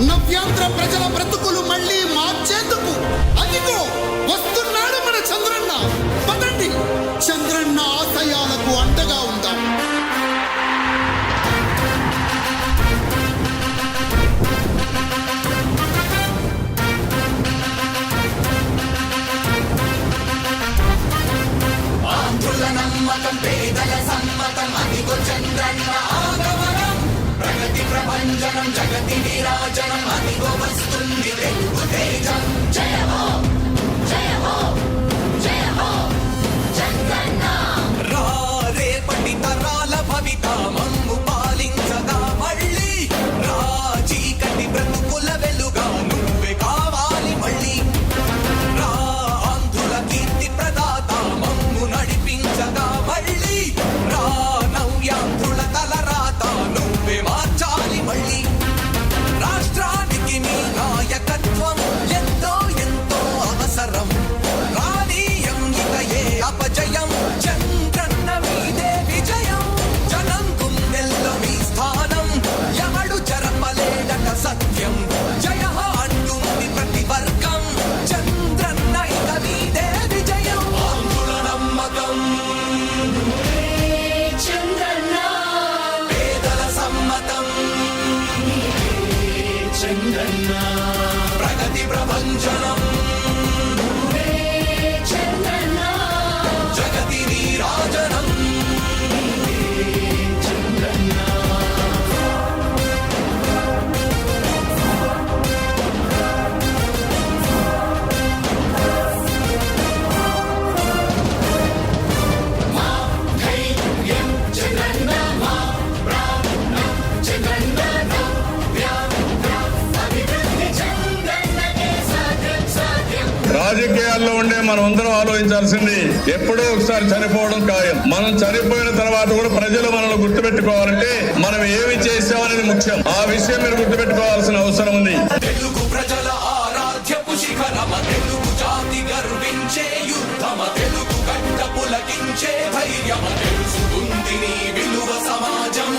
నవ్యాంధ్ర ప్రజల బ్రతుకులు మళ్ళీ మార్చేందుకు అదిగో వస్తున్నాడు మన చంద్రన్న. పదండి. చంద్రన్న ఆశయాలకు అండగా ఉందాం. నమ్మకం పేదల సమ్మతం. అదిగో చంద్రన్న జగతి ప్రపంచనం జగతి విరాజనం అదిగో వస్తుంది తెలుగు తేజం. జయ హో జయ హో ప్రపంచనం మనం అందరం ఆలోచించాల్సింది ఎప్పుడో ఒకసారి చనిపోవడం ఖాయం. మనం చనిపోయిన తర్వాత కూడా ప్రజలు మనల్ని గుర్తుపెట్టుకోవాలంటే మనం ఏమి చేసామనేది ముఖ్యం. ఆ విషయం మీరు గుర్తుపెట్టుకోవాల్సిన అవసరం ఉంది. తెలుగు గడ్డ పులకించే ధైర్యమ తెలుసుకుంది విలువ సమాజం.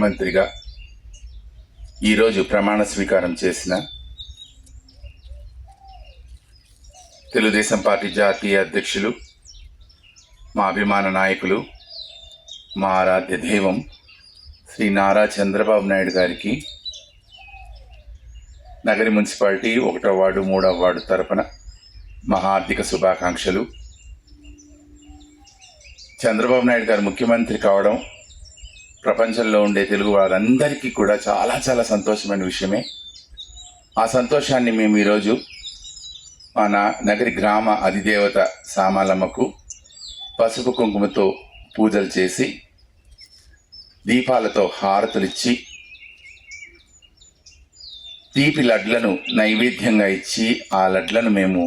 ముఖ్యమంత్రిగా ఈరోజు ప్రమాణ స్వీకారం చేసిన తెలుగుదేశం పార్టీ జాతీయ అధ్యక్షులు మా అభిమాన నాయకులు మా ఆరాధ్య దైవం శ్రీ నారా చంద్రబాబు నాయుడు గారికి నగరి మున్సిపాలిటీ ఒకటో వార్డు మూడవ వార్డు తరపున మా హార్దిక శుభాకాంక్షలు. చంద్రబాబు నాయుడు గారు ముఖ్యమంత్రి కావడం ప్రపంచంలో ఉండే తెలుగు వారందరికీ కూడా చాలా చాలా సంతోషమైన విషయమే. ఆ సంతోషాన్ని మేము ఈరోజు మన నగరి గ్రామ అధిదేవత సామాలమ్మకు పసుపు కుంకుమతో పూజలు చేసి దీపాలతో హారతులిచ్చి తీపి లడ్లను నైవేద్యంగా ఇచ్చి ఆ లడ్లను మేము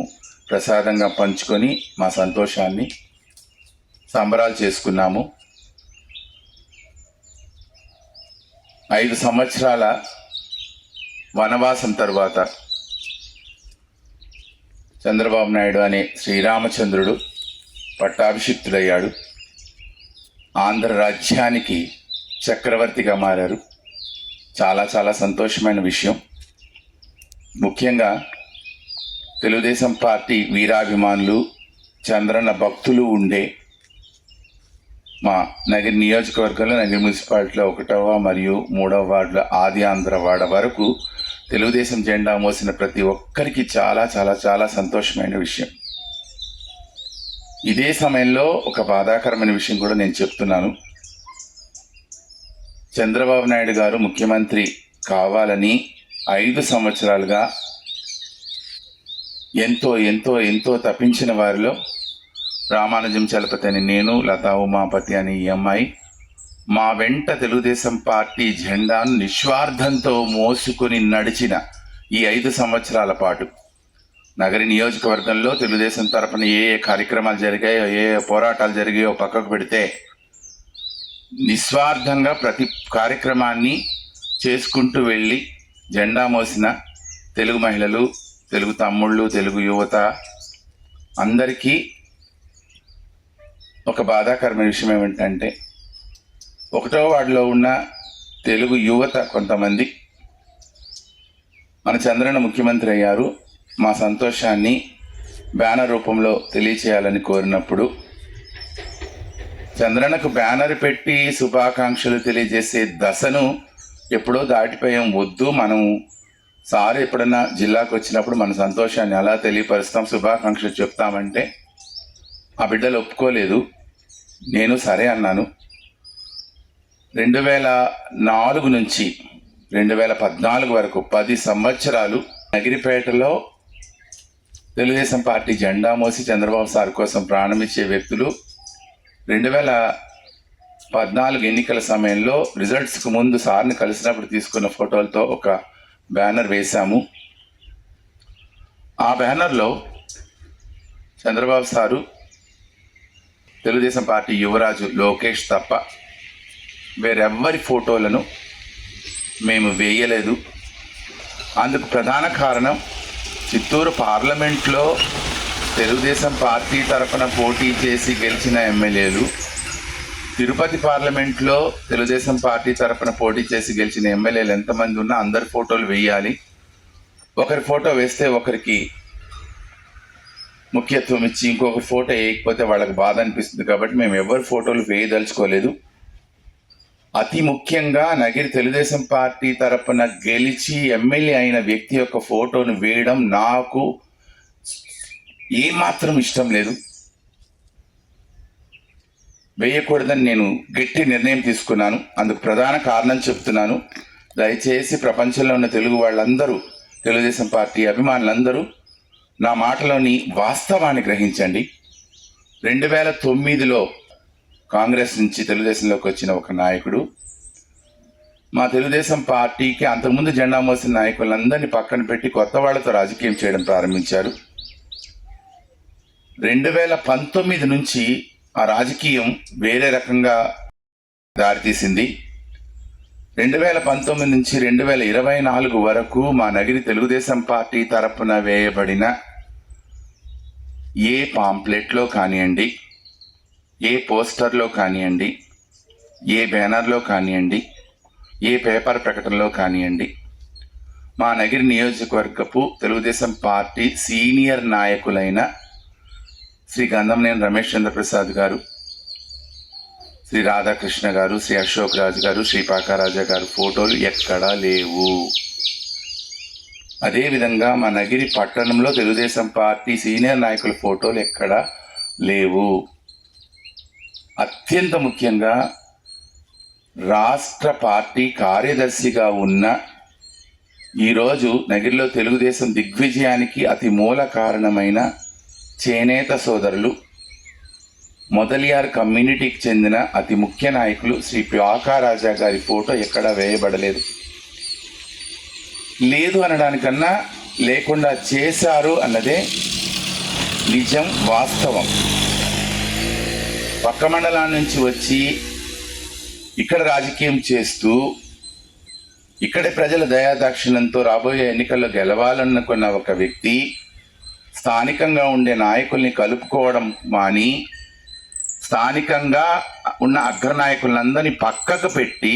ప్రసాదంగా పంచుకొని మా సంతోషాన్ని సంబరాలు చేసుకున్నాము. ఐదు సంవత్సరాల వనవాసం తరువాత చంద్రబాబు నాయుడు అనే శ్రీరామచంద్రుడు పట్టాభిషిక్తుడయ్యాడు. ఆంధ్ర రాజ్యానికి చక్రవర్తిగా మారారు. చాలా చాలా సంతోషమైన విషయం. ముఖ్యంగా తెలుగుదేశం పార్టీ వీరాభిమానులు చంద్రన్న భక్తులు ఉండే మా నగర నియోజకవర్గంలో నగర మున్సిపాలిటీలో ఒకటవ మరియు మూడవ వార్డుల ఆది ఆంధ్ర వాడ వరకు తెలుగుదేశం జెండా మోసిన ప్రతి ఒక్కరికి చాలా చాలా చాలా సంతోషమైన విషయం. ఇదే సమయంలో ఒక బాధాకరమైన విషయం కూడా నేను చెప్తున్నాను. చంద్రబాబు నాయుడు గారు ముఖ్యమంత్రి కావాలని ఐదు సంవత్సరాలుగా ఎంతో ఎంతో ఎంతో తప్పించిన వారిలో రామానుజం చలపతి అని నేను లతా ఉమాపతి అని ఈ అమ్మాయి. మా వెంట తెలుగుదేశం పార్టీ జెండాను నిస్వార్థంతో మోసుకుని నడిచిన ఈ ఐదు సంవత్సరాల పాటు. నగరి నియోజకవర్గంలో తెలుగుదేశం తరపున ఏ ఏ కార్యక్రమాలు జరిగాయో ఏ ఏ పోరాటాలు జరిగాయో పక్కకు పెడితే నిస్వార్థంగా ప్రతి కార్యక్రమాన్ని చేసుకుంటూ వెళ్ళి జెండా మోసిన తెలుగు మహిళలు తెలుగు తమ్ముళ్ళు తెలుగు యువత అందరికీ ఒక బాధాకరమైన విషయం ఏమిటంటే ఒకటో వాడిలో ఉన్న తెలుగు యువత కొంతమంది మన చంద్రన్న ముఖ్యమంత్రి అయ్యారు. మా సంతోషాన్ని బ్యానర్ రూపంలో తెలియచేయాలని కోరినప్పుడు చంద్రన్నకు బ్యానర్ పెట్టి శుభాకాంక్షలు తెలియజేసే దశను ఎప్పుడో దాటిపోయాం. వద్దు మనం సార్ ఎప్పుడన్నా జిల్లాకు వచ్చినప్పుడు మన సంతోషాన్ని అలా తెలియపరుస్తాం శుభాకాంక్షలు చెప్తామంటే ఆ బిడ్డలు ఒప్పుకోలేదు. నేను సరే అన్నాను. రెండు వేల నాలుగు నుంచి రెండు వేల పద్నాలుగు వరకు పది సంవత్సరాలు నగిరిపేటలో తెలుగుదేశం పార్టీ జెండా మోసి చంద్రబాబు సార్ కోసం ప్రాణమిచ్చే వ్యక్తులు రెండు వేల పద్నాలుగు ఎన్నికల సమయంలో రిజల్ట్స్కు ముందు సార్ని కలిసినప్పుడు తీసుకున్న ఫోటోలతో ఒక బ్యానర్ వేశాము. ఆ బ్యానర్లో చంద్రబాబు సారు తెలుగుదేశం పార్టీ యువరాజు లోకేష్ తప్ప వేరెవ్వరి ఫోటోలను మేము వేయలేదు. అందుకు ప్రధాన కారణం చిత్తూరు పార్లమెంట్లో తెలుగుదేశం పార్టీ తరఫున పోటీ చేసి గెలిచిన ఎమ్మెల్యేలు తిరుపతి పార్లమెంట్లో తెలుగుదేశం పార్టీ తరఫున పోటీ చేసి గెలిచిన ఎమ్మెల్యేలు ఎంతమంది ఉన్నా అందరి ఫోటోలు వేయాలి. ఒకరి ఫోటో వేస్తే ఒకరికి ముఖ్యత్వం ఇచ్చి ఇంకొక ఫోటో వేయకపోతే వాళ్ళకి బాధ అనిపిస్తుంది కాబట్టి మేము ఎవరి ఫోటోలు వేయదలుచుకోలేదు. అతి ముఖ్యంగా నగిరి తెలుగుదేశం పార్టీ తరపున గెలిచి ఎమ్మెల్యే అయిన వ్యక్తి యొక్క ఫోటోను వేయడం నాకు ఏమాత్రం ఇష్టం లేదు. వేయకూడదని నేను గట్టి నిర్ణయం తీసుకున్నాను. అందుకు ప్రధాన కారణం చెప్తున్నాను. దయచేసి ప్రపంచంలో ఉన్న తెలుగు వాళ్ళందరూ తెలుగుదేశం పార్టీ అభిమానులందరూ నా మాటలోని వాస్తవాన్ని గ్రహించండి. రెండు వేల తొమ్మిదిలో కాంగ్రెస్ నుంచి తెలుగుదేశంలోకి వచ్చిన ఒక నాయకుడు. మా తెలుగుదేశం పార్టీకి అంతకుముందు జెండా మోసిన నాయకులందరినీ పక్కన పెట్టి కొత్త వాళ్ళతో రాజకీయం చేయడం ప్రారంభించారు. రెండు వేల పంతొమ్మిది నుంచి ఆ రాజకీయం వేరే రకంగా దారితీసింది. రెండు వేల పంతొమ్మిది నుంచి రెండు వేల ఇరవై నాలుగు వరకు మా నగిరి తెలుగుదేశం పార్టీ తరపున వేయబడిన ఏ పాంప్లెట్లో కానివ్వండి ఏ పోస్టర్లో కానివ్వండి ఏ బ్యానర్లో కానివ్వండి ఏ పేపర్ ప్రకటనలో కానివ్వండి మా నగిరి నియోజకవర్గపు తెలుగుదేశం పార్టీ సీనియర్ నాయకులైన శ్రీ గంధంనేని రమేష్ చంద్రప్రసాద్ గారు శ్రీ రాధాకృష్ణ గారు శ్రీ అశోక్ రాజు గారు శ్రీ పాకారాజా గారు ఫోటోలు ఎక్కడా లేవు. అదేవిధంగా మా నగిరి పట్టణంలో తెలుగుదేశం పార్టీ సీనియర్ నాయకుల ఫోటోలు ఎక్కడా లేవు. అత్యంత ముఖ్యంగా రాష్ట్ర పార్టీ కార్యదర్శిగా ఉన్న ఈరోజు నగిరిలో తెలుగుదేశం దిగ్విజయానికి అతి మూల కారణమైన చేనేత సోదరులు మొదలియార్ కమ్యూనిటీకి చెందిన అతి ముఖ్య నాయకులు శ్రీ ప్యాకారాజా గారి ఫోటో ఎక్కడా వేయబడలేదు. లేదు అనడానికన్నా లేకుండా చేశారు అన్నదే నిజం వాస్తవం. పక్క మండలం నుంచి వచ్చి ఇక్కడ రాజకీయం చేస్తూ ఇక్కడ ప్రజల దయాదాక్షిణ్యంతో రాబోయే ఎన్నికల్లో గెలవాలనుకున్న ఒక వ్యక్తి స్థానికంగా ఉండే నాయకుల్ని కలుపుకోవడం మాని స్థానికంగా ఉన్న అగ్రనాయకులందరినీ పక్కకు పెట్టి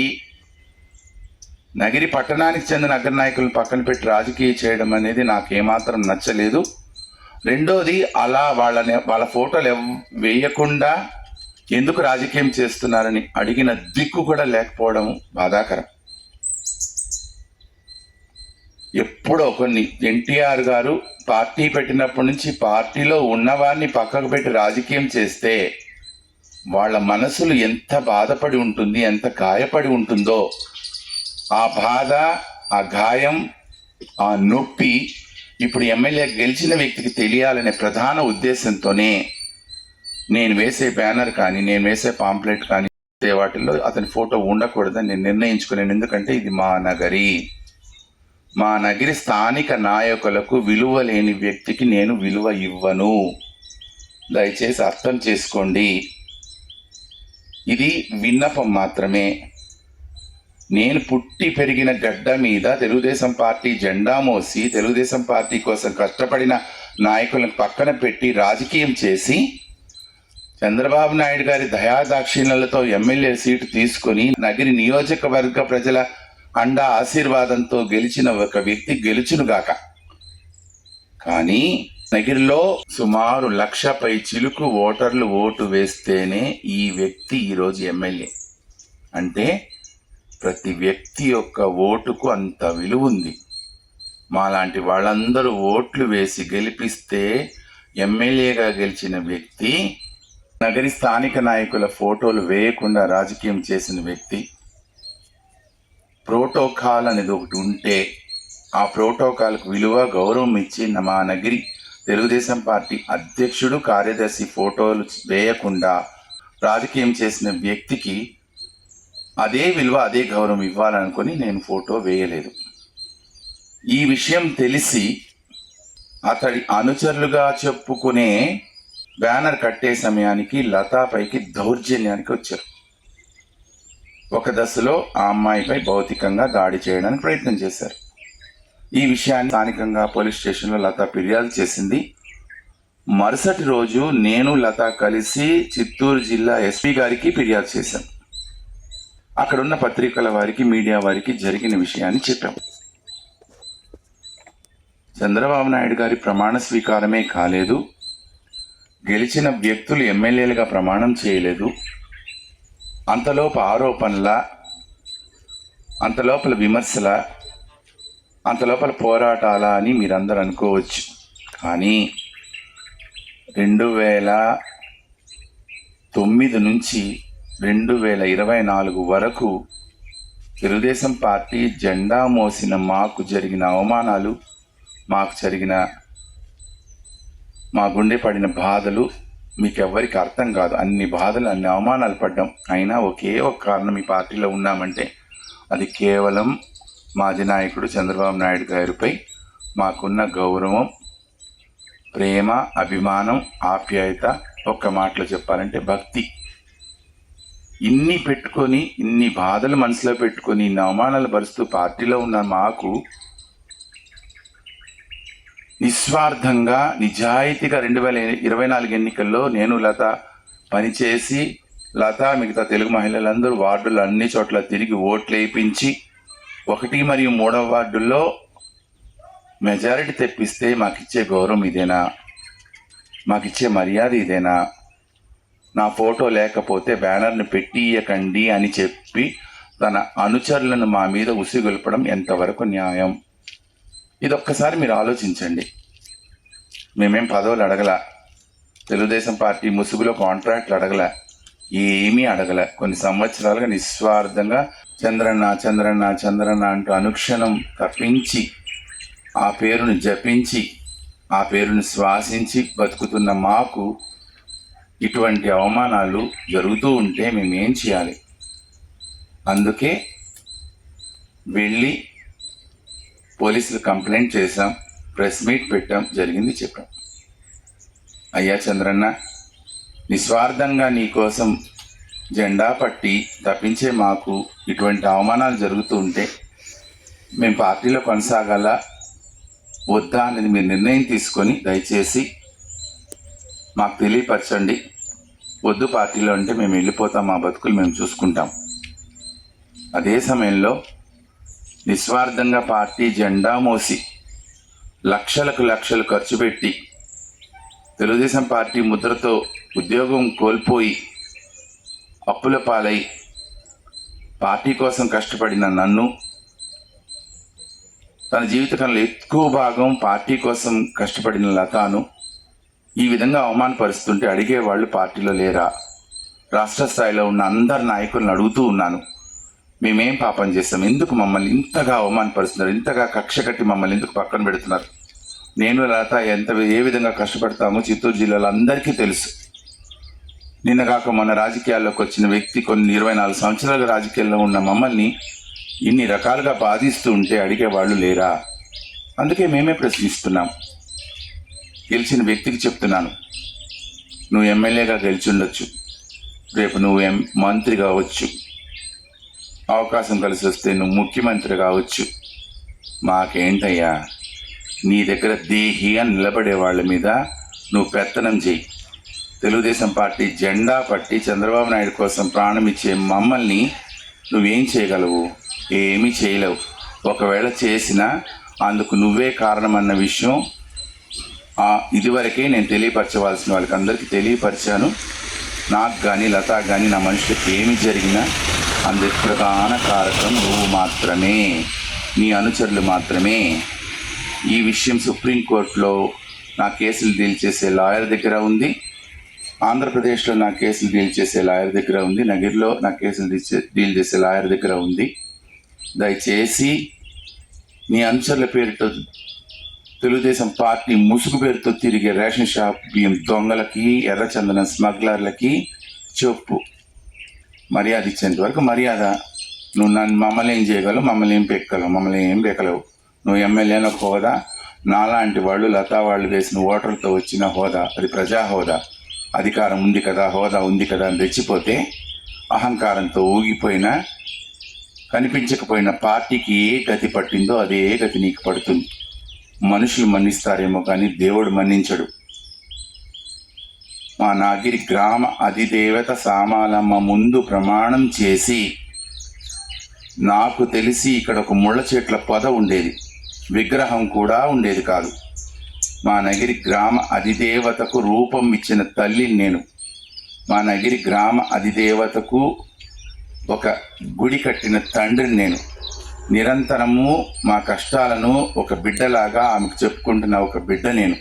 నగిరి పట్టణానికి చెందిన అగ్రనాయకులను పక్కన పెట్టి రాజకీయ చేయడం అనేది నాకు ఏమాత్రం నచ్చలేదు. రెండోది అలా వాళ్ళని వాళ్ళ ఫోటోలు వేయకుండా ఎందుకు రాజకీయం చేస్తున్నారని అడిగిన దిక్కు కూడా లేకపోవడం బాధాకరం. ఎప్పుడో కొన్ని ఎన్టీఆర్ గారు పార్టీ పెట్టినప్పటి నుంచి పార్టీలో ఉన్నవారిని పక్కకు పెట్టి రాజకీయం చేస్తే వాళ్ళ మనసులు ఎంత బాధపడి ఉంటుంది ఎంత గాయపడి ఉంటుందో ఆ బాధ ఆ గాయం ఆ నొప్పి ఇప్పుడు ఎమ్మెల్యే గెలిచిన వ్యక్తికి తెలియాలనే ప్రధాన ఉద్దేశంతోనే నేను వేసే బ్యానర్ కానీ నేను వేసే పాంప్లెట్ కానీ వాటిల్లో అతని ఫోటో ఉండకూడదని నేను నిర్ణయించుకున్నాను. ఎందుకంటే ఇది మా నగరి. మా నగరి స్థానిక నాయకులకు విలువ లేని వ్యక్తికి నేను విలువ ఇవ్వను. దయచేసి అర్థం చేసుకోండి. ఇది విన్నపం మాత్రమే. నేను పుట్టి పెరిగిన గడ్డ మీద తెలుగుదేశం పార్టీ జెండా మోసి తెలుగుదేశం పార్టీ కోసం కష్టపడిన నాయకులను పక్కన పెట్టి రాజకీయం చేసి చంద్రబాబు నాయుడు గారి దయాదాక్షిణ్యాలతో ఎమ్మెల్యే సీటు తీసుకొని నగిరి నియోజకవర్గ ప్రజల అండ ఆశీర్వాదంతో గెలిచిన ఒక వ్యక్తి గెలుచునుగాక. కానీ నగిరిలో సుమారు లక్ష పై చిలుకు ఓటర్లు ఓటు వేస్తేనే ఈ వ్యక్తి ఈరోజు ఎమ్మెల్యే. అంటే ప్రతి వ్యక్తి యొక్క ఓటుకు అంత విలువ ఉంది మాలాంటి వాళ్ళందరూ ఓట్లు వేసి గెలిపిస్తే ఎమ్మెల్యేగా గెలిచిన వ్యక్తి నగరి స్థానిక నాయకుల ఫోటోలు వేయకుండా రాజకీయం చేసిన వ్యక్తి ప్రోటోకాల్ అనేది ఒకటి ఉంటే ఆ ప్రోటోకాల్కు విలువ గౌరవం ఇచ్చి మా నగిరి తెలుగుదేశం పార్టీ అధ్యక్షుడు కార్యదర్శి ఫోటోలు వేయకుండా రాజకీయం చేసిన వ్యక్తికి అదే విలువ అదే గౌరవం ఇవ్వాలనుకుని నేను ఫోటో వేయలేదు. ఈ విషయం తెలిసి అతడి అనుచరులుగా చెప్పుకునే బ్యానర్ కట్టే సమయానికి లతాపైకి దౌర్జన్యానికి వచ్చారు. ఒక దశలో ఆ అమ్మాయిపై భౌతికంగా దాడి చేయడానికి ప్రయత్నం చేశారు. ఈ విషయాన్ని స్థానికంగా పోలీస్ స్టేషన్లో లత ఫిర్యాదు చేసింది. మరుసటి రోజు నేను లత కలిసి చిత్తూరు జిల్లా ఎస్పీ గారికి ఫిర్యాదు చేశాం. అక్కడున్న పత్రికల వారికి మీడియా వారికి జరిగిన విషయాన్ని చెప్పాం. చంద్రబాబు నాయుడు గారి ప్రమాణ స్వీకారమే కాలేదు. గెలిచిన వ్యక్తులు ఎమ్మెల్యేలుగా ప్రమాణం చేయలేదు. అంతలోపు ఆరోపణల అంతలోపల విమర్శల అంతలోపల పోరాటాల అని మీరందరూ అనుకోవచ్చు. కానీ రెండు వేల తొమ్మిది నుంచి రెండు వేల ఇరవై నాలుగు వరకు తెలుగుదేశం పార్టీ జెండా మోసిన మాకు జరిగిన అవమానాలు మాకు జరిగిన మా గుండె పడిన బాధలు మీకు ఎవ్వరికి అర్థం కాదు. అన్ని బాధలు అన్ని అవమానాలు పడ్డాం. అయినా ఒకే ఒక కారణం ఈ పార్టీలో ఉన్నామంటే అది కేవలం మాజీ నాయకుడు చంద్రబాబు నాయుడు గారిపై మాకున్న గౌరవం ప్రేమ అభిమానం ఆప్యాయత ఒక్క మాటలో చెప్పాలంటే భక్తి. ఇన్ని పెట్టుకొని ఇన్ని బాధలు మనసులో పెట్టుకొని ఇన్ని అవమానాలు భరుస్తూ పార్టీలో ఉన్న మాకు నిస్వార్థంగా నిజాయితీగా రెండు వేల ఇరవై నాలుగు ఎన్నికల్లో నేను లత పనిచేసి లత మిగతా తెలుగు మహిళలందరూ వార్డులు అన్ని చోట్ల తిరిగి ఓట్లు వేయించి ఒకటి మరియు మూడవ వార్డుల్లో మెజారిటీ తెప్పిస్తే మాకిచ్చే గౌరవం ఇదేనా? మాకిచ్చే మర్యాద ఇదేనా? నా ఫోటో లేకపోతే బ్యానర్ని పెట్టియకండి అని చెప్పి తన అనుచరులను మా మీద ఉసిగొల్పడం ఎంతవరకు న్యాయం? ఇదొక్కసారి మీరు ఆలోచించండి. మేమేం పదవులు అడగల? తెలుగుదేశం పార్టీ ముసుగులో కాంట్రాక్ట్లు అడగల? ఏమీ అడగల? కొన్ని సంవత్సరాలుగా నిస్వార్థంగా చంద్రన్న చంద్రన్న చంద్రన్న అంటూ అనుక్షణం తప్పించి ఆ పేరును జపించి ఆ పేరును శ్వాసించి బతుకుతున్న మాకు ఇటువంటి అవమానాలు జరుగుతూ ఉంటే మేమేం చేయాలి? అందుకే వెళ్ళి పోలీసులు కంప్లైంట్ చేశాం ప్రెస్ మీట్ పెట్టాం జరిగింది చెప్పాం. అయ్యా చంద్రన్న నిస్వార్థంగా నీకోసం జెండా పట్టి తప్పించే మాకు ఇటువంటి అవమానాలు జరుగుతూ ఉంటే మేము పార్టీలో కొనసాగాల? వద్దా అనేది మీరు నిర్ణయం తీసుకొని దయచేసి మాకు తెలియపరచండి. వద్దు పార్టీలో అంటే మేము వెళ్ళిపోతాం మా బతుకులు మేము చూసుకుంటాం. అదే సమయంలో నిస్వార్థంగా పార్టీ జెండా మోసి లక్షలకు లక్షలు ఖర్చు పెట్టి తెలుగుదేశం పార్టీ ముద్రతో ఉద్యోగం కోల్పోయి అప్పుల పాలై పార్టీ కోసం కష్టపడిన నన్ను తన జీవితకాలంలో ఎక్కువ భాగం పార్టీ కోసం కష్టపడిన లతాను ఈ విధంగా అవమానపరుస్తుంటే అడిగేవాళ్ళు పార్టీలో లేరా? రాష్ట్ర స్థాయిలో ఉన్న అందరు నాయకులను అడుగుతూ ఉన్నాను. మేమేం పాపం చేస్తాం? ఎందుకు మమ్మల్ని ఇంతగా అవమానపరుస్తున్నారు? ఇంతగా కక్ష కట్టి మమ్మల్ని ఎందుకు పక్కన పెడుతున్నారు? నేను లత ఎంత ఏ విధంగా కష్టపడతామో చిత్తూరు జిల్లాలో అందరికీ తెలుసు. నిన్న కాక మన రాజకీయాల్లోకి వచ్చిన వ్యక్తి కొన్ని ఇరవై నాలుగు సంవత్సరాలుగా రాజకీయాల్లో ఉన్న మమ్మల్ని ఇన్ని రకాలుగా బాధిస్తూ ఉంటే అడిగే వాళ్ళు లేరా? అందుకే మేమే ప్రశ్నిస్తున్నాం. గెలిచిన వ్యక్తికి చెప్తున్నాను. నువ్వు ఎమ్మెల్యేగా గెలిచిండొచ్చు. రేపు నువ్వు ఎం మంత్రి కావచ్చు. అవకాశం కలిసి వస్తే నువ్వు ముఖ్యమంత్రి కావచ్చు. మాకేంటయ్యా? నీ దగ్గర దేహి అని నిలబడే వాళ్ళ మీద నువ్వు పెత్తనం చేయి. తెలుగుదేశం పార్టీ జెండా పట్టి చంద్రబాబు నాయుడు కోసం ప్రాణం ఇచ్చే మమ్మల్ని నువ్వేం చేయగలవు? ఏమీ చేయలేవు. ఒకవేళ చేసినా అందుకు నువ్వే కారణం అన్న విషయం ఇదివరకే నేను తెలియపరచవలసిన వాళ్ళకి అందరికీ తెలియపరిచాను. నాకు కానీ లతా కానీ నా మనుషులకి ఏమి జరిగినా అందుకు ప్రధాన కారకం నువ్వు మాత్రమే. నీ అనుచరులు మాత్రమే. ఈ విషయం సుప్రీంకోర్టులో నా కేసులు డీల్ చేసే లాయర్ దగ్గర ఉంది. ఆంధ్రప్రదేశ్లో నా కేసులు డీల్ చేసే లాయర్ దగ్గర ఉంది. నగిరిలో నా కేసులు డీల్ చేసే లాయర్ దగ్గర ఉంది. దయచేసి నీ అనుచరుల పేరుతో తెలుగుదేశం పార్టీ ముసుగు పేరుతో తిరిగే రేషన్ షాప్ బియ్యం దొంగలకి ఎర్రచందన స్మగ్లర్లకి చెప్పు. మర్యాద ఇచ్చేంత వరకు మర్యాద. నువ్వు నన్ను మమ్మల్ని ఏం చేయగలవు? మమ్మల్ని ఏం పెక్కలవు? మమ్మల్ని ఏం పెక్కలేవు? నువ్వు ఎమ్మెల్యే ఒక హోదా? నాలాంటి వాళ్ళు లతా వాళ్ళు వేసిన ఓటర్లతో వచ్చిన హోదా? అది ప్రజా హోదా. అధికారం ఉంది కదా హోదా ఉంది కదా అని రెచ్చిపోతే అహంకారంతో ఊగిపోయిన కనిపించకపోయిన పార్టీకి ఏ గతి పట్టిందో అదే గతి నీకు పడుతుంది. మనుషులు మన్నిస్తారేమో కానీ దేవుడు మన్నించడు. మా నాగిరి గ్రామ అధిదేవత సామాలమ్మ ముందు ప్రమాణం చేసి నాకు తెలిసి ఇక్కడ ఒక ముళ్ళ చెట్ల పొద ఉండేది. విగ్రహం కూడా ఉండేది కాదు. మా నగిరి గ్రామ అధిదేవతకు రూపం ఇచ్చిన తల్లిని నేను. మా నగిరి గ్రామ అధిదేవతకు ఒక గుడి కట్టిన తండ్రిని నేను. నిరంతరము మా కష్టాలను ఒక బిడ్డలాగా ఆమెకు చెప్పుకుంటున్న ఒక బిడ్డ నేను.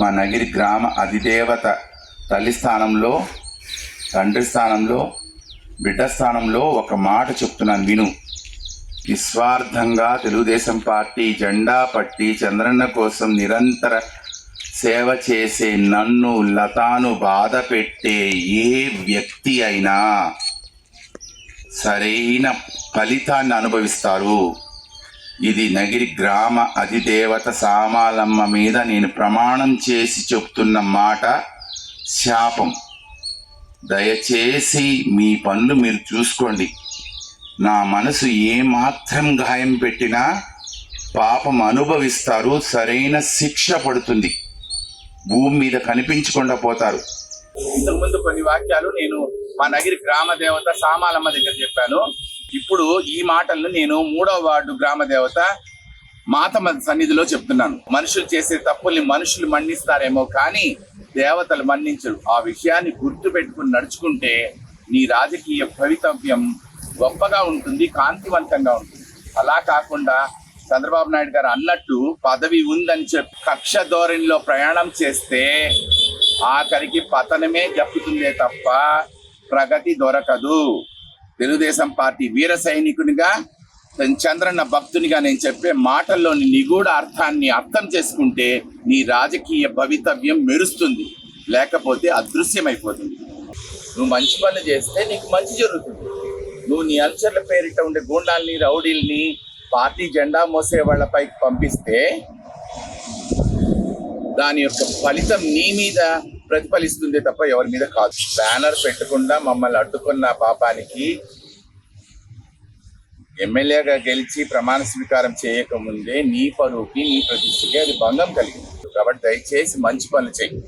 మా నగిరి గ్రామ అధిదేవత తల్లి స్థానంలో తండ్రి స్థానంలో బిడ్డ స్థానంలో ఒక మాట చెప్తున్నాను విను. నిస్వార్థంగా తెలుగుదేశం పార్టీ జెండా పట్టి చంద్రన్న కోసం నిరంతర సేవ చేసే నన్ను లతాను బాధ పెట్టే ఏ వ్యక్తి అయినా సరైన ఫలితాన్ని అనుభవిస్తారు. ఇది నగిరి గ్రామ అధిదేవత సామాలమ్మ మీద నేను ప్రమాణం చేసి చెప్తున్న మాట శాపం. దయచేసి మీ పనులు మీరు చూసుకోండి. నా మనసు ఏమాత్రం గాయం పెట్టినా పాపం అనుభవిస్తారు సరైన శిక్ష పడుతుంది. భూమి మీద కనిపించకుండా పోతారు. ఇంతకుముందు కొన్ని వాక్యాలు నేను మా నగిరి గ్రామ దేవత సామాలమ్మ దగ్గర చెప్పాను. ఇప్పుడు ఈ మాటలను నేను మూడవ వార్డు గ్రామ దేవత మాతమ్మ సన్నిధిలో చెప్తున్నాను. మనుషులు చేసే తప్పుల్ని మనుషులు మన్నిస్తారేమో కానీ దేవతలు మన్నించరు. ఆ విషయాన్ని గుర్తు పెట్టుకుని నడుచుకుంటే నీ రాజకీయ భవితవ్యం గొప్పగా ఉంటుంది కాంతివంతంగా ఉంటుంది. అలా కాకుండా చంద్రబాబు నాయుడు గారు అన్నట్టు పదవి ఉందని చెప్పి కక్ష ధోరణిలో ప్రయాణం చేస్తే ఆఖరికి పతనమే జప్పుతుందే తప్ప ప్రగతి దొరకదు. తెలుగుదేశం పార్టీ వీర సైనికునిగా చంద్రన్న భక్తునిగా నేను చెప్పే మాటల్లోని నిగూఢ అర్థాన్ని అర్థం చేసుకుంటే నీ రాజకీయ భవితవ్యం మెరుస్తుంది లేకపోతే అదృశ్యమైపోతుంది. నువ్వు మంచి పనులు చేస్తే నీకు మంచి జరుగుతుంది. నువ్వు నీ అనుచరుల పేరిట ఉండే గూండాల్ని రౌడీల్ని పార్టీ జెండా మోసే వాళ్ళపై పంపిస్తే దాని యొక్క ఫలితం నీ మీద ప్రతిఫలిస్తుంది తప్ప ఎవరి మీద కాదు. బ్యానర్ పెట్టకుండా మమ్మల్ని అడ్డుకున్న పాపానికి ఎమ్మెల్యేగా గెలిచి ప్రమాణ స్వీకారం చేయకముందే నీ పరువుకి నీ ప్రతిష్టకి అది భంగం కలిగింది. కాబట్టి దయచేసి మంచి పనులు చెయ్యి.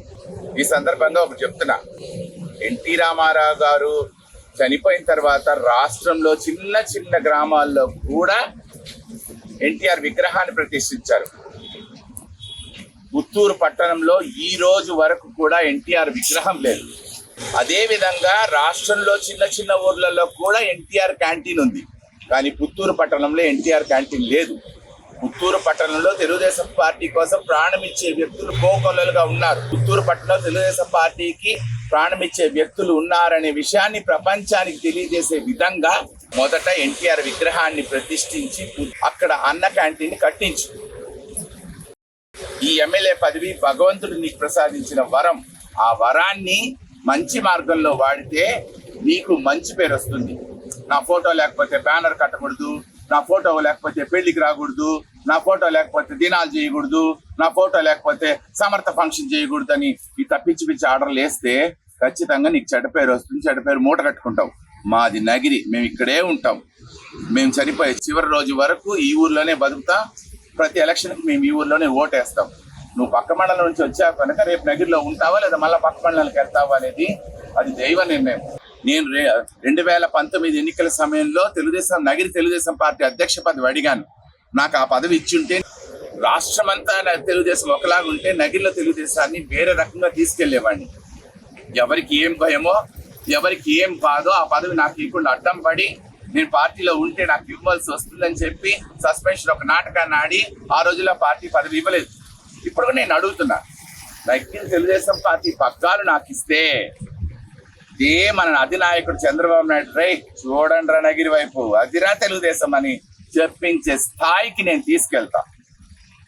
ఈ సందర్భంగా ఒకటి చెప్తున్నా. ఎన్టీ రామారావు గారు చనిపోయిన తర్వాత రాష్ట్రంలో చిన్న చిన్న గ్రామాల్లో కూడా ఎన్టీఆర్ విగ్రహాన్ని ప్రతిష్ఠించారు. పుత్తూరు పట్టణంలో ఈ రోజు వరకు కూడా ఎన్టీఆర్ విగ్రహం లేదు. అదేవిధంగా రాష్ట్రంలో చిన్న చిన్న ఊర్లలో కూడా ఎన్టీఆర్ క్యాంటీన్ ఉంది. కానీ పుత్తూరు పట్టణంలో ఎన్టీఆర్ క్యాంటీన్ లేదు. పుత్తూరు పట్టణంలో తెలుగుదేశం పార్టీ కోసం ప్రాణం ఇచ్చే వ్యక్తులు కోకొల్లలుగా ఉన్నారు. పుత్తూరు పట్టణంలో తెలుగుదేశం పార్టీకి ప్రాణం ఇచ్చే వ్యక్తులు ఉన్నారనే విషయాన్ని ప్రపంచానికి తెలియజేసే విధంగా మొదట ఎన్టీఆర్ విగ్రహాన్ని ప్రతిష్ఠించి అక్కడ అన్న క్యాంటీన్ కట్టించు. ఈ ఎమ్మెల్యే పదవి భగవంతుడు నీకు ప్రసాదించిన వరం. ఆ వరాన్ని మంచి మార్గంలో వాడితే నీకు మంచి పేరు వస్తుంది. నా ఫోటో లేకపోతే బ్యానర్ కట్టకూడదు నా ఫోటో లేకపోతే పెళ్ళికి రాకూడదు నా ఫోటో లేకపోతే దినాలు చేయకూడదు నా ఫోటో లేకపోతే సమర్థ ఫంక్షన్ చేయకూడదు అని ఈ తప్పించి పిచ్చి ఆర్డర్లు వేస్తే ఖచ్చితంగా నీకు చెడ్డపేరు వస్తుంది చెడ్డ పేరు మూట కట్టుకుంటావు. మాది నగిరి మేము ఇక్కడే ఉంటాం. మేము చనిపోయే చివరి రోజు వరకు ఈ ఊర్లోనే బతుకుతాం ప్రతి ఎలక్షన్కి మేము ఈ ఊర్లోనే ఓటేస్తాం. నువ్వు పక్క మండలం నుంచి వచ్చావు కనుక రేపు నగిరిలో ఉంటావా లేదా మళ్ళీ పక్క మండలానికి వెళ్తావా అనేది అది దైవ నిర్ణయం. నేను రెండు వేల పంతొమ్మిది ఎన్నికల సమయంలో తెలుగుదేశం నగిరి తెలుగుదేశం పార్టీ అధ్యక్ష పదవి అడిగాను. నాకు ఆ పదవి ఇచ్చుంటే రాష్ట్రమంతా తెలుగుదేశం ఒకలాగా ఉంటే నగిరిలో తెలుగుదేశాన్ని వేరే రకంగా తీసుకెళ్ళేవాడిని. ఎవరికి ఏం భయమో ఎవరికి ఏం బాధో ఆ పదవి నాకు ఇవ్వకుండా అడ్డం పడి నేను పార్టీలో ఉంటే నాకు ఇవ్వాల్సి వస్తుందని చెప్పి సస్పెన్షన్ ఒక నాటకాన్ని ఆడి ఆ రోజుల్లో పార్టీ పదవి ఇవ్వలేదు. ఇప్పుడు కూడా నేను అడుగుతున్నా నక్కిన తెలుగుదేశం పార్టీ పగ్గాలు నాకు ఇస్తే ఇదే మన అధినాయకుడు చంద్రబాబు నాయుడు రై చూడండి రా నగిరి వైపు అదిరా తెలుగుదేశం అని చెప్పించే స్థాయికి నేను తీసుకెళ్తా.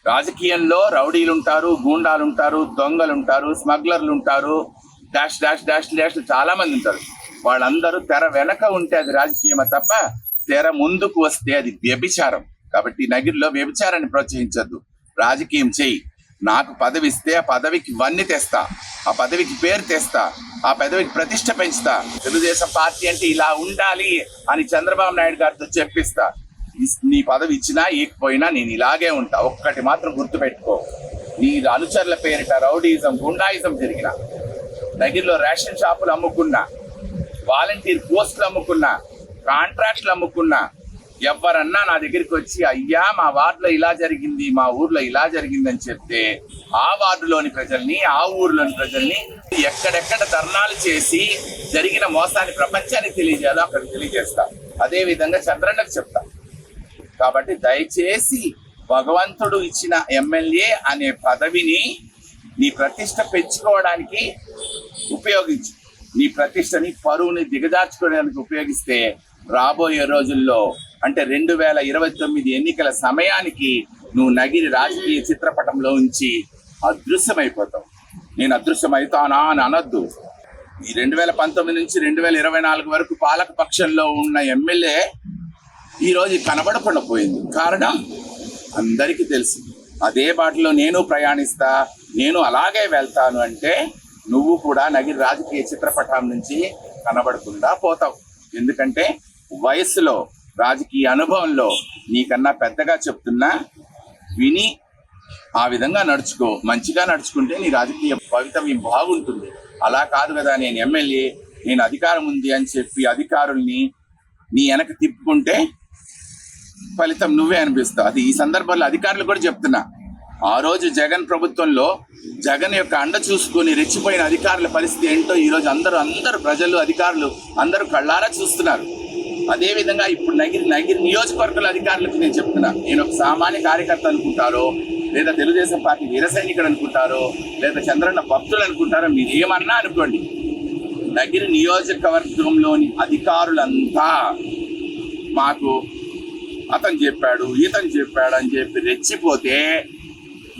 రాజకీయంలో రౌడీలు ఉంటారు గూండాలు ఉంటారు దొంగలు ఉంటారు స్మగ్లర్లు ఉంటారు డాష్ డాష్ డాష్ డాష్ చాలా మంది ఉంటారు వాళ్ళందరూ తెర వెనక ఉంటే అది రాజకీయమే తప్ప తెర ముందుకు వస్తే అది వ్యభిచారం. కాబట్టి నగిరిలో వ్యభిచారాన్ని ప్రోత్సహించద్దు. రాజకీయం చేయి నాకు పదవి ఇస్తే ఆ పదవికి వన్ని తెస్తా. ఆ పదవికి పేరు తెస్తా. ఆ పదవికి ప్రతిష్ట పెంచుతా. తెలుగుదేశం పార్టీ అంటే ఇలా ఉండాలి అని చంద్రబాబు నాయుడు గారితో చెప్పిస్తా. నీ పదవి ఇచ్చినా ఇకపోయినా నేను ఇలాగే ఉంటా. ఒక్కటి మాత్రం గుర్తుపెట్టుకో. నీ అనుచరుల పేరిట రౌడీజం గుండాయిజం జరిగిన. దగ్గరలో రేషన్ షాపులు అమ్ముకున్నా. వాలంటీర్ పోస్టులు అమ్ముకున్నా. కాంట్రాక్ట్లు అమ్ముకున్నా. ఎవరన్నా నా దగ్గరికి వచ్చి అయ్యా మా వార్డులో ఇలా జరిగింది మా ఊర్లో ఇలా జరిగింది అని చెప్తే ఆ వార్డులోని ప్రజల్ని ఆ ఊర్లోని ప్రజల్ని ఎక్కడెక్కడ ధర్నాలు చేసి జరిగిన మోసాన్ని ప్రపంచానికి తెలియజేయాలో అక్కడ తెలియజేస్తా. అదేవిధంగా చంద్రన్నకు చెప్తా. కాబట్టి దయచేసి భగవంతుడు ఇచ్చిన ఎమ్మెల్యే అనే పదవిని నీ ప్రతిష్ట పెంచుకోవడానికి ఉపయోగించు. నీ ప్రతిష్టని పరువుని దిగజార్చుకోవడానికి ఉపయోగిస్తే రాబోయే రోజుల్లో అంటే రెండు వేల ఇరవై తొమ్మిది ఎన్నికల సమయానికి నువ్వు నగిరి రాజకీయ చిత్రపటంలో ఉంచి అదృశ్యమైపోతావు. నేను అదృశ్యమవుతానా అని అనొద్దు. ఈ రెండు వేల పంతొమ్మిది నుంచి రెండు వేల ఇరవై నాలుగు వరకు పాలక పక్షంలో ఉన్న ఎమ్మెల్యే ఈరోజు కనబడకుండా పోయింది కారణం? అందరికీ తెలుసు. అదే బాటలో నేను ప్రయాణిస్తా నేను అలాగే వెళ్తాను అంటే నువ్వు కూడా నగిరి రాజకీయ చిత్రపటం నుంచి కనబడకుండా పోతావు. ఎందుకంటే వయస్సులో రాజకీయ అనుభవంలో నీకన్నా పెద్దగా చెప్తున్నా విని ఆ విధంగా నడుచుకో. మంచిగా నడుచుకుంటే నీ రాజకీయ భవితవ్యం బాగుంటుంది. అలా కాదు కదా నేను ఎమ్మెల్యే నేను అధికారం ఉంది అని చెప్పి అధికారుల్ని నీ వెనక తిప్పుకుంటే ఫలితం నువ్వే అనిపిస్తావు. అది ఈ సందర్భంలో అధికారులు కూడా చెప్తున్నా. ఆ రోజు జగన్ ప్రభుత్వంలో జగన్ యొక్క అండ చూసుకొని రెచ్చిపోయిన అధికారుల పరిస్థితి ఏంటో ఈ రోజు అందరూ అందరూ ప్రజలు అధికారులు అందరూ కళ్ళారా చూస్తున్నారు. అదేవిధంగా ఇప్పుడు నగిరి నగిరి నియోజకవర్గాల అధికారులకు నేను చెప్తున్నా. నేను ఒక సామాన్య కార్యకర్త అనుకుంటారో లేదా తెలుగుదేశం పార్టీ వీర సైనికుడు అనుకుంటారో లేదా చంద్రన్న భక్తులు అనుకుంటారో మీరు ఏమన్నా అనుకోండి. నగిరి నియోజకవర్గంలోని అధికారులంతా మాకు అతను చెప్పాడు ఇతను చెప్పాడు అని చెప్పి రెచ్చిపోతే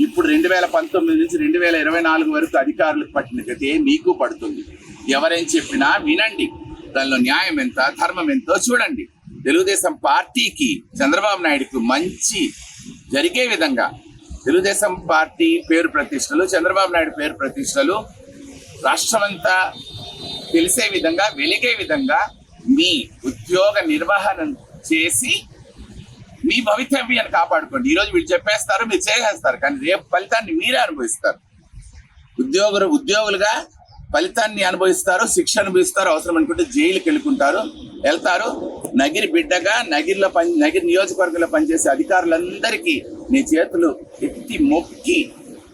ఇప్పుడు రెండు వేల పంతొమ్మిది నుంచి రెండు వేల ఇరవై నాలుగు వరకు అధికారులకు పట్టిన గతే మీకు పడుతుంది. ఎవరేం చెప్పినా వినండి. దానిలో న్యాయం ఎంత ధర్మం ఎంతో చూడండి. తెలుగుదేశం పార్టీకి చంద్రబాబు నాయుడుకు మంచి జరిగే విధంగా తెలుగుదేశం పార్టీ పేరు ప్రతిష్టలు చంద్రబాబు నాయుడు పేరు ప్రతిష్టలు రాష్ట్రమంతా తెలిసే విధంగా వెలిగే విధంగా మీ ఉద్యోగ నిర్వహణ చేసి మీ భవితవ్యాన్ని కాపాడుకోండి. ఈ రోజు వీళ్ళు చెప్పేస్తారు మీరు చేసేస్తారు కానీ రేపు ఫలితాన్ని మీరే అనుభవిస్తారు. ఉద్యోగులు ఉద్యోగులుగా ఫలితాన్ని అనుభవిస్తారు శిక్ష అనుభవిస్తారు అవసరం అనుకుంటే జైలుకి వెళ్ళుకుంటారు వెళ్తారు. నగిరి బిడ్డగా నగిరిలో పని నగిరి నియోజకవర్గంలో పనిచేసే అధికారులందరికీ నీ చేతులు ఎత్తి మొక్కి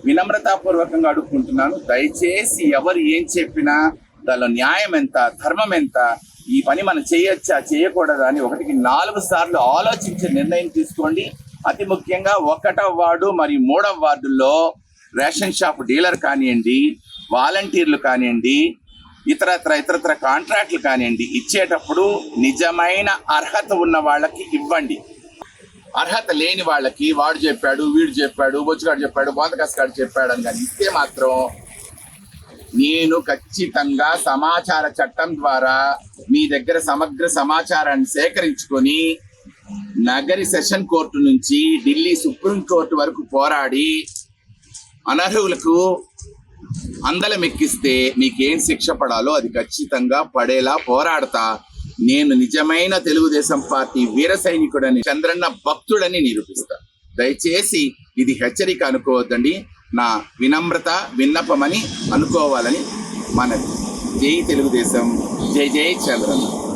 వినమ్రతాపూర్వకంగా అడుక్కుంటున్నాను. దయచేసి ఎవరు ఏం చెప్పినా దానిలో న్యాయం ఎంత ధర్మం ఎంత ఈ పని మనం చేయొచ్చా చేయకూడదా అని ఒకటికి నాలుగు సార్లు ఆలోచించే నిర్ణయం తీసుకోండి. అతి ముఖ్యంగా ఒకటవ వార్డు మరియు మూడవ వార్డుల్లో రేషన్ షాప్ డీలర్ కానివ్వండి వాలంటీర్లు కానివ్వండి ఇతరత్ర ఇతరత్ర కాంట్రాక్ట్లు కానివ్వండి ఇచ్చేటప్పుడు నిజమైన అర్హత ఉన్న వాళ్ళకి ఇవ్వండి. అర్హత లేని వాళ్ళకి వాడు చెప్పాడు వీడు చెప్పాడు బొచ్చుగాడు చెప్పాడు బోధకస్గాడు చెప్పాడు అని కానీ ఇస్తే మాత్రం నేను ఖచ్చితంగా సమాచార చట్టం ద్వారా మీ దగ్గర సమగ్ర సమాచారాన్ని సేకరించుకొని నగరి సెషన్ కోర్టు నుంచి ఢిల్లీ సుప్రీం కోర్టు వరకు పోరాడి అనర్హులకు అందలం ఎక్కిస్తే మీకేం శిక్ష పడాలో అది ఖచ్చితంగా పడేలా పోరాడతా. నేను నిజమైన తెలుగుదేశం పార్టీ వీర సైనికుడని చంద్రన్న భక్తుడని నిరూపిస్తా. దయచేసి ఇది హెచ్చరిక అనుకోవద్దండి. నా వినమ్రత విన్నపమని అనుకోవాలని మనది జై తెలుగుదేశం. జై జై చంద్రన్న